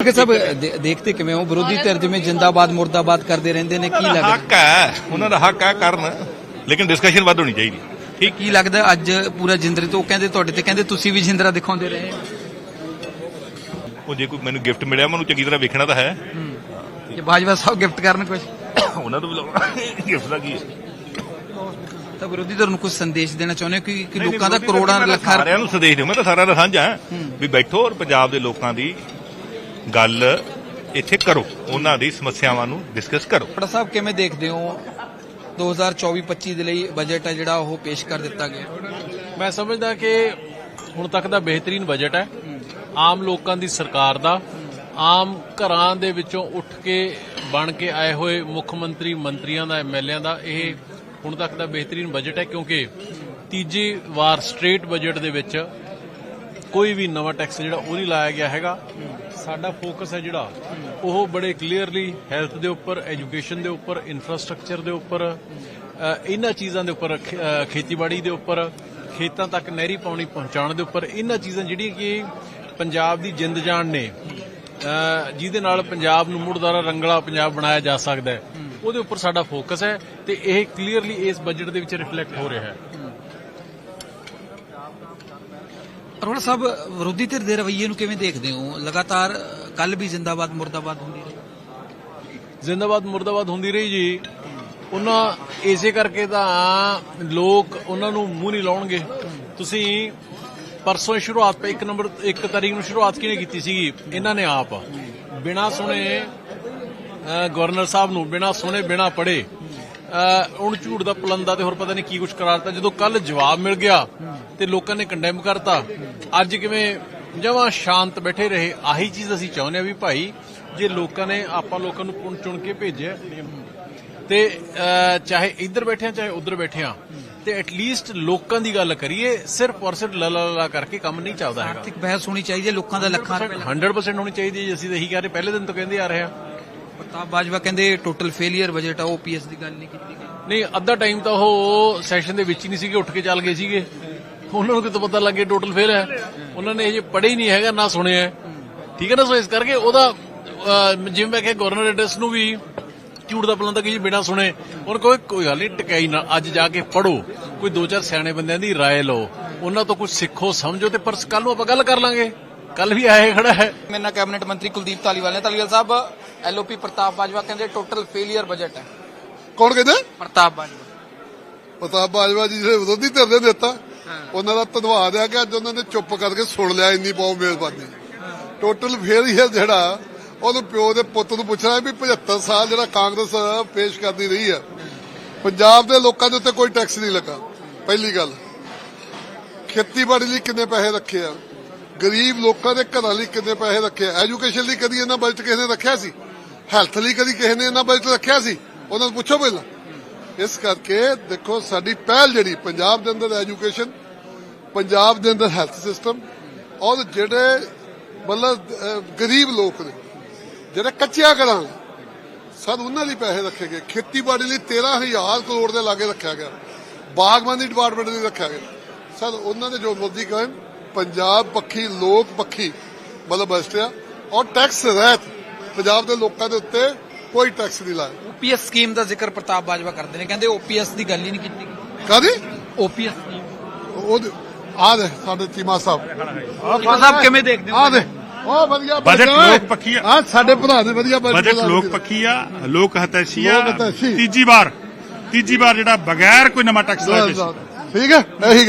ਕਿ ਸਭ ਦੇ- ਦੇਖਤੇ ਕਿਵੇਂ ਹੋ? ਵਿਰੋਧੀ ਧਿਰ ਜਿਵੇਂ ਜਿੰਦਾਬਾਦ ਮੁਰਦਾਬਾਦ ਕਰਦੇ ਰਹਿੰਦੇ ਨੇ ਕੀ ਉਹਨਾਂ ਦਾ ਲੱਗਦਾ? ਹੱਕ ਹੈ ਉਹਨਾਂ ਦਾ ਹੱਕ ਹੈ ਕਰਨ ਲੇਕਿਨ ਡਿਸਕਸ਼ਨ ਵੱਧ ਹੋਣੀ ਚਾਹੀਦੀ ਠੀਕ ਕੀ ਲੱਗਦਾ ਅੱਜ ਪੂਰਾ ਜਿੰਦਰੇ ਤੋਂ ਉਹ ਕਹਿੰਦੇ ਤੁਹਾਡੇ ਤੇ ਕਹਿੰਦੇ ਤੁਸੀਂ ਵੀ ਜਿੰਦਰਾ ਦਿਖਾਉਂਦੇ ਰਹੇ ਉਹ ਜੇ ਕੋਈ ਮੈਨੂੰ ਗਿਫਟ ਮਿਲਿਆ ਮੈਨੂੰ ਚੰਗੀ ਤਰ੍ਹਾਂ ਵੇਖਣਾ ਤਾਂ ਹੈ। ਕਿ ਬਾਜਵਾ ਸਾਹਿਬ ਗਿਫਟ ਕਰਨ ਕੁਝ ਉਹਨਾਂ ਤੋਂ ਬੁਲਾਉਣਾ ਗਿਫਟ ਦਾ ਕੀ ਹੈ? ਤਾਂ ਵਿਰੋਧੀ ਧਿਰ ਨੂੰ ਕੁਝ ਸੰਦੇਸ਼ ਦੇਣਾ ਚਾਹੁੰਦੇ ਹੋ ਕਿ ਲੋਕਾਂ ਦਾ ਕਰੋੜਾਂ ਲੱਖਾਂ ਸਾਰਿਆਂ ਨੂੰ ਸੰਦੇਸ਼ ਦਿਓ ਮੈਂ ਤਾਂ ਸਾਰਿਆਂ ਦਾ ਸਾਂਝਾ ਹਾਂ। ਵੀ ਬੈਠੋ ਔਰ ਪੰਜਾਬ ਦੇ ਲੋਕਾਂ ਦੀ ਗੱਲ ਇੱਥੇ ਕਰੋ। ਉਹਨਾਂ ਦੀ ਸਮੱਸਿਆਵਾਂ ਨੂੰ ਡਿਸਕਸ ਕਰੋ। ਬੜਾ ਸਾਹਿਬ ਕਿਵੇਂ ਦੇਖਦੇ ਹੋ? 2024-25 ਦੇ ਲਈ ਬਜਟ ਹੈ ਜਿਹੜਾ ਉਹ ਪੇਸ਼ ਕਰ ਦਿੱਤਾ ਗਿਆ। ਮੈਂ ਸਮਝਦਾ ਕਿ ਹੁਣ ਤੱਕ ਦਾ ਬਿਹਤਰੀਨ ਬਜਟ ਹੈ। ਆਮ ਲੋਕਾਂ ਦੀ ਸਰਕਾਰ ਦਾ। ਆਮ ਘਰਾਂ ਦੇ ਵਿੱਚੋਂ ਉੱਠ ਕੇ ਬਣ ਕੇ ਆਏ ਹੋਏ ਮੁੱਖ ਮੰਤਰੀ ਮੰਤਰੀਆਂ ਦਾ ਐਮਐਲਏਆਂ ਦਾ ਇਹ ਹੁਣ ਤੱਕ ਦਾ ਬਿਹਤਰੀਨ ਬਜਟ ਹੈ ਕਿਉਂਕਿ ਤੀਜੀ ਵਾਰ ਸਟ੍ਰੇਟ ਬਜਟ ਦੇ ਵਿੱਚ ਕੋਈ ਵੀ ਨਵਾਂ ਟੈਕਸ ਜਿਹੜਾ ਉਹ ਨਹੀਂ ਲਾਇਆ ਗਿਆ ਹੈਗਾ। ਸਾਡਾ ਫੋਕਸ ਹੈ ਜਿਹੜਾ ਉਹ ਬੜੇ ਕਲੀਅਰਲੀ ਹੈਲਥ ਦੇ ਉੱਪਰ ਐਜੂਕੇਸ਼ਨ ਦੇ ਉੱਪਰ ਇਨਫਰਾਸਟ੍ਰਕਚਰ ਦੇ ਉੱਪਰ ਅ, ਇਹਨਾਂ ਚੀਜ਼ਾਂ ਦੇ ਉੱਪਰ ਖੇਤੀਬਾੜੀ ਦੇ ਉੱਪਰ ਖੇਤਾਂ ਤੱਕ ਨਹਿਰੀ ਪਾਣੀ ਪਹੁੰਚਾਉਣ ਦੇ ਉੱਪਰ ਇਹਨਾਂ ਚੀਜ਼ਾਂ ਜਿਹੜੀਆਂ ਕਿ ਪੰਜਾਬ ਦੀ ਜਿੰਦ ਜਾਨ ਨੇ ਜਿਹਦੇ ਨਾਲ ਪੰਜਾਬ ਨੂੰ ਮੁੜ ਦੁਬਾਰਾ ਰੰਗਲਾ ਪੰਜਾਬ ਬਣਾਇਆ ਜਾ ਸਕਦਾ ਹੈ ਉਹਦੇ ਉੱਪਰ ਸਾਡਾ ਫੋਕਸ ਹੈ ਤੇ ਇਹ ਕਲੀਅਰਲੀ ਇਸ ਬਜਟ ਦੇ ਵਿੱਚ ਰਿਫਲੈਕਟ ਹੋ ਰਿਹਾ ਹੈ। ਅਰੋੜਾ ਸਾਹਿਬ, ਵਿਰੋਧੀ ਧਿਰ ਦੇ ਰਵੱਈਏ ਨੂੰ ਕਿਵੇਂ ਦੇਖਦੇ ਹੋ? ਲਗਾਤਾਰ ਕੱਲ ਵੀ ਜਿੰਦਾਬਾਦ, ਮੁਰਦਾਬਾਦ ਹੁੰਦੀ ਰਹੀ। ਜ਼ਿੰਦਾਬਾਦ, ਮੁਰਦਾਬਾਦ ਹੁੰਦੀ ਰਹੀ ਜੀ। ਉਹਨਾਂ, ਇਸੇ ਕਰਕੇ ਤਾਂ ਲੋਕ ਉਹਨਾਂ ਨੂੰ ਮੂੰਹ ਨਹੀਂ ਲਾਉਣਗੇ। ਤੁਸੀਂ ਪਰਸੋਂ ਹੀ ਸ਼ੁਰੂਆਤ ਪੇ ਇੱਕ ਨੰਬਰ, ਇੱਕ ਤਾਰੀਖ ਨੂੰ ਸ਼ੁਰੂਆਤ ਕਿਹਨੇ ਕੀਤੀ ਸੀਗੀ? ਇਹਨਾਂ ਨੇ ਆਪ। ਬਿਨਾ ਸੁਣੇ ਗਵਰਨਰ ਸਾਹਿਬ ਨੂੰ ਬਿਨਾ ਸੁਣੇ, ਬਿਨਾ ਪੜੇ ਹੁਣ ਝੂਠ ਦਾ ਪਲੰਦਾ ਤੇ ਹੋਰ ਪਤਾ ਨਹੀਂ ਕੀ ਕੁਝ ਕਰਾ ਦਿੱਤਾ। ਜਦੋਂ ਕੱਲ ਜਵਾਬ ਮਿਲ ਗਿਆ ਤੇ ਲੋਕਾਂ ਨੇ ਕੰਡੈਮ ਕਰਤਾ ਅੱਜ ਕਿਵੇਂ ਜਮਾਂ ਸ਼ਾਂਤ ਬੈਠੇ ਰਹੇ ਆਹੀ ਚੀਜ਼ ਅਸੀਂ ਚਾਹੁੰਦੇ ਆ ਵੀ ਭਾਈ ਜੇ ਲੋਕਾਂ ਨੇ ਆਪਾਂ ਲੋਕਾਂ ਨੂੰ ਚੁਣ ਚੁਣ ਕੇ ਭੇਜਿਆ ਤੇ ਚਾਹੇ ਇੱਧਰ ਬੈਠੇ ਆ ਚਾਹੇ ਉੱਧਰ ਬੈਠੇ ਆ ਤੇ ਐਟਲੀਸਟ ਲੋਕਾਂ ਦੀ ਗੱਲ ਕਰੀਏ ਸਿਰਫ ਔਰ ਸਿਰਫ ਲਾ ਲਾ ਲਾ ਕਰਕੇ ਕੰਮ ਨਹੀਂ ਚੱਲਦਾ ਹੈਗਾ। ਆਰਥਿਕ ਬਹਿਸ ਹੋਣੀ ਚਾਹੀਦੀ ਹੈ ਲੋਕਾਂ ਦਾ ਲੱਖਾਂ ਰੁਪਏ 100% ਹੋਣੀ ਚਾਹੀਦੀ ਹੈ ਜੀ, ਅਸੀਂ ਤਾਂ ਇਹੀ ਕਹਿ ਰਹੇ ਪਹਿਲੇ ਦਿਨ ਤੋਂ ਕਹਿੰਦੇ ਆ ਰਹੇ ਆ ਪ੍ਰਤਾਪ ਬਾਜਵਾ ਕਹਿੰਦੇ ਟੋਟਲ ਫੇਲਿਅਰ ਬਜਟ ਆ ਓਪੀਐਸ ਦੀ ਗੱਲ ਨਹੀਂ ਕੀਤੀ ਗਈ ਨਹੀਂ ਅੱਧਾ ਟਾਈਮ ਤਾਂ ਉਹ ਸੈਸ਼ਨ ਦੇ ਵਿੱਚ ਹੀ ਨਹੀਂ ਸੀਗੇ ਉੱਠ ਕੇ ਚੱਲ ਗਏ ਸੀਗੇ ਉਹਨਾਂ ਨੂੰ ਕਿਤੋਂ ਪਤਾ ਲੱਗੇ ਟੋਟਲ ਫੇਲ ਹੈ ਉਹਨਾਂ ਨੇ ਇਹ ਜੇ ਪੜ੍ਹੇ ਹੀ ਨਹੀਂ ਹੈਗਾ ਨਾ ਸੁਣਿਆ ਹੈ। ਠੀਕ ਹੈ ਨਾ ਸੋ ਇਸ ਕਰਕੇ ਉਹਦਾ ਅਹ, ਜਿਵੇਂ ਮੈਂ ਕਿਹਾ ਗਵਰਨਰ ਐਡਰੈਸ ਨੂੰ ਵੀ ਝੂਠ ਦਾ ਪਲੰਦਾ ਕਿ ਜੀ ਬਿਨਾ ਸੁਣੇ ਹੁਣ ਕੋਈ ਕੋਈ ਗੱਲ ਨਹੀਂ ਟਿਕਾਈ ਨਾ ਅੱਜ ਜਾ ਕੇ ਪੜੋ ਕੋਈ ਦੋ ਚਾਰ ਸਿਆਣੇ ਬੰਦਿਆਂ ਦੀ رائے ਲਓ ਉਹਨਾਂ ਤੋਂ ਕੁਝ ਸਿੱਖੋ ਸਮਝੋ ਤੇ ਪਰ ਕੱਲ ਨੂੰ ਆਪਾਂ ਗੱਲ ਕਰ ਲਾਂਗੇ ਕੱਲ ਵੀ ਆਏ ਖੜਾ ਹੈ। ਮੇਰੇ ਨਾਲ ਕੈਬਨਿਟ ਮੰਤਰੀ ਕੁਲਦੀਪ ਧਾਲੀਵਾਲ ਨੇ। ਧਾਲੀਵਾਲ ਸਾਹਿਬ ਐਲਓਪੀ ਪ੍ਰਤਾਪ ਬਾਜਵਾ ਕਹਿੰਦੇ ਟੋਟਲ ਫੇਲਿਅਰ ਬਜਟ ਹੈ। ਕੌਣ ਕਹਿੰਦਾ? ਪ੍ਰਤਾਪ ਬਾਜਵਾ। ਪ੍ਰਤਾਪ ਬਾਜਵਾ ਜੀ ਜਿਹੜੇ ਵਿਰੋਧੀ ਧਿਰ ਦੇ ਨੇਤਾ ਉਹਨਾਂ ਦਾ ਧੰਨਵਾਦ ਹੈ ਕਿ ਅੱਜ ਉਹਨਾਂ ਨੇ ਚੁੱਪ ਕਰਕੇ ਸੁਣ ਲਿਆ ਇੰਨੀ ਬਹੁਤ ਮਿਹਰਬਾਨੀ। ਟੋਟਲ ਹੈ ਜਿਹੜਾ ਉਹਨੂੰ ਪਿਓ ਦੇ ਪੁੱਤ ਨੂੰ ਪੁੱਛਣਾ ਵੀ 75 ਸਾਲ ਜਿਹੜਾ ਕਾਂਗਰਸ ਪੇਸ਼ ਕਰਦੀ ਰਹੀ ਹੈ। ਪੰਜਾਬ ਦੇ ਲੋਕਾਂ ਦੇ ਉੱਤੇ ਕੋਈ ਟੈਕਸ ਨਹੀਂ ਲੱਗਾ। ਪਹਿਲੀ ਗੱਲ। ਖੇਤੀਬਾੜੀ ਲਈ ਕਿੰਨੇ ਪੈਸੇ ਰੱਖੇ ਆ? ਗਰੀਬ ਲੋਕਾਂ ਦੇ ਘਰਾਂ ਲਈ ਕਿੰਨੇ ਪੈਸੇ ਰੱਖੇ ਐਜੂਕੇਸ਼ਨ ਲਈ ਕਦੀ ਇਹਨਾਂ ਬਜਟ ਕਿਸੇ ਨੇ ਰੱਖਿਆ ਸੀ? ਹੈਲਥ ਲਈ ਕਦੀ ਕਿਸੇ ਨੇ ਇਹਨਾਂ ਬਜਟ ਰੱਖਿਆ ਸੀ? ਉਹਨਾਂ ਨੂੰ ਪੁੱਛੋ ਪਹਿਲਾਂ। ਇਸ ਕਰਕੇ ਦੇਖੋ, ਸਾਡੀ ਪਹਿਲ ਜਿਹੜੀ, ਪੰਜਾਬ ਦੇ ਅੰਦਰ ਐਜੂਕੇਸ਼ਨ ਪੰਜਾਬ ਦੇ ਅੰਦਰ ਹੈਲਥ ਸਿਸਟਮ ਔਰ ਜਿਹੜੇ ਮਤਲਬ ਗਰੀਬ ਲੋਕ ਨੇ, ਜਿਹੜੇ ਕੱਚਿਆ ਘਰਾਂ ਨੇ ਸਰ ਉਹਨਾਂ ਲਈ ਪੈਸੇ ਰੱਖੇ ਗਏ। ਖੇਤੀਬਾੜੀ ਲਈ 13000 ਕਰੋੜ ਦੇ ਲਾਗੇ ਰੱਖਿਆ ਗਿਆ। ਬਾਗਬਾਨੀ ਡਿਪਾਰਟਮੈਂਟ ਲਈ ਰੱਖਿਆ ਗਿਆ। ਸਰ ਉਹਨਾਂ ਦੇ ਜੋ ਮੋਦੀ ਕਹਿਣ ਪੰਜਾਬ ਪੱਖੀ ਲੋਕ ਪੱਖੀ ਮਤਲਬ ਬਸਟਿਆ ਔਰ ਟੈਕਸ ਰਹਿਤ ਪੰਜਾਬ ਦੇ ਲੋਕਾਂ ਦੇ ਉੱਤੇ ਕੋਈ ਟੈਕਸ ਨਹੀਂ ਲਾਇਆ। ਓਪੀਐਸ ਸਕੀਮ ਦਾ ਜ਼ਿਕਰ ਪ੍ਰਤਾਪ ਬਾਜਵਾ ਕਰਦੇ ਨੇ ਕਹਿੰਦੇ ਓਪੀਐਸ ਦੀ ਗੱਲ ਹੀ ਨਹੀਂ ਕੀਤੀ। ਕਾਦੀ ਓਪੀਐਸ ਸਕੀਮ ਉਹ ਆ ਦੇ ਸਾਡੇ ਚੀਮਾ ਸਾਹਿਬ। ਚੀਮਾ ਸਾਹਿਬ ਕਿਵੇਂ ਦੇਖਦੇ ਹੋ? ਆ ਦੇ ਉਹ ਵਧੀਆ ਬਜਟ ਲੋਕ ਪੱਖੀ ਆ। ਆ ਸਾਡੇ ਭਰਾ ਨੇ ਵਧੀਆ ਬਜਟ ਲੋਕ ਪੱਖੀ ਆ ਲੋਕ ਹਤੈਸ਼ੀ ਆ। ਤੀਜੀ ਵਾਰ ਤੀਜੀ ਵਾਰ ਜਿਹੜਾ ਬਗੈਰ ਕੋਈ ਨਵਾਂ ਟੈਕਸ ਲਾਇਆ ਠੀਕ ਹੈ ਇਹੀ ਗੱਲ